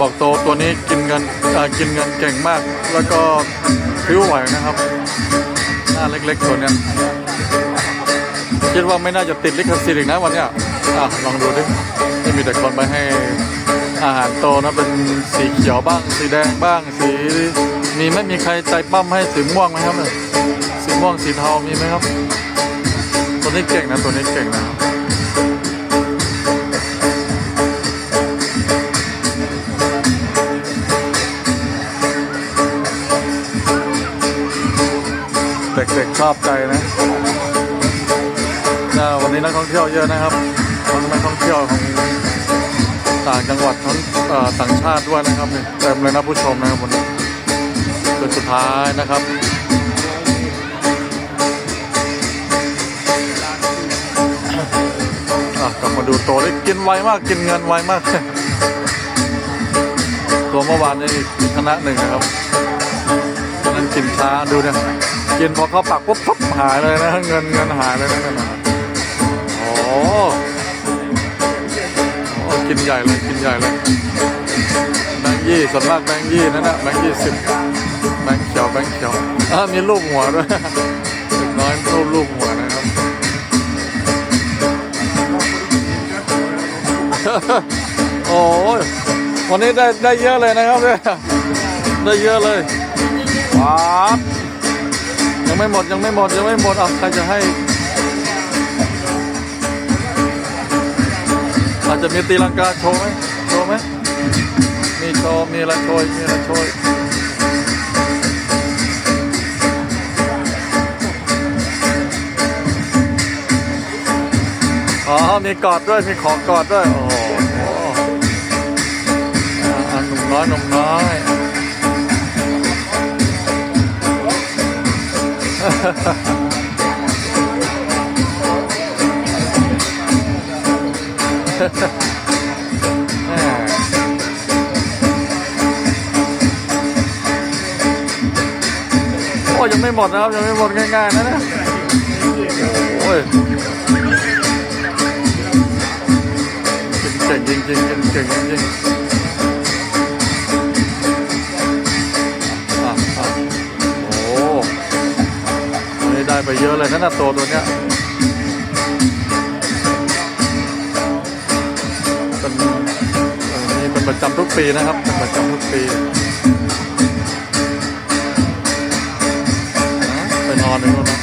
บอกโตตัวนี้กินเงินกินเงินเก่งมาก แล้วก็พิ้วไหวนะครับ หน้าเล็กๆตัวเนี้ยคิดว่าไม่น่าจะติดลิขสิทธิ์อีกนะวันเนี้ยอะลองดูดินี่มีแต่คนไปให้อาหารโตนะเป็นสีเขียวบ้าง สีแดงบ้างสีมีไม่มีใครใจปั้มให้สีม่วงไหมครับเนี่ยสีม่วงสีเทามีไหมครับ ตัวนี้เก่งนะตัวนี้เก่งนะ เด็กๆชอบใจนะวันนี้นักท่องเที่ยวเยอะนะครับทั้งนักท่องเที่ยวของต่างจังหวัดทั้งเอ่อต่างชาติด้วยนะครับนี่เต็มเลยนะผู้ชมนะครับวันนี้เป็นสุดท้ายนะครับกลับมาดูโตได้กินไวมากกินเงินไวมาก ตัวเมื่อวานนี้อีกคณะหนึ่งนะครับตัวนั้นกินช้าดูเนี่ย กินพอเข้าปากปุ๊บปั๊บหายเลยนะเงินเงินหายเลยนะนั่นน่ะโอ้โอ้กินใหญ่เลยกินใหญ่เลยแบงค์ยี่ส่วนมากแบงค์ยี่นั่นนะแบงค์ยี่สิบแบงค์เขียวแบงค์เขียวอะมีลูกหัวด้วยเด็กน้อยรูปลูกหัวนะครับโอ้ยวันนี้ได้ได้เยอะเลยนะครับเนี่ยได้เยอะเลยว้าว ยังไม่หมดยังไม่หมดยังไม่หมดอะใครจะให้ อาจจะมีตีลังกาโชว์ไหมโชว์ไหมมีโชว์มีอะไรโชว์มีอะไรโชว์อ๋อ มีกอดด้วย มีของกอดด้วย โอ้โหอะหนุ่มน้อยหนุ่มน้อย โอ้ยยังไม่หมดนะครับยังไม่หมดง่ายๆนะนะโอ้ยเก่งจริงๆเก่งจริงๆ ได้ไปเยอะเลยนะน่ะตัวตัวเนี้ยเป็นนี่เป็นประจำทุกปีนะครับเป็นประจำทุกปีไปนอนในนู้นนะ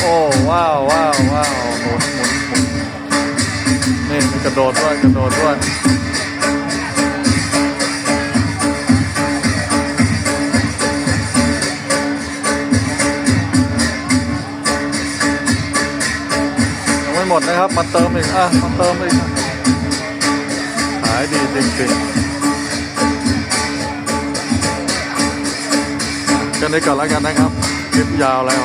โอ้ว้าวว้าวว้าวหมุนหมุนหมุนนี่กระโดดด้วยกระโดดด้วย ไม่หมดนะครับ มาเติมอีกอะมาเติมอีกขายดีจริงๆกันนี้ก่อนแล้วกันนะครับคลิปยาวแล้ว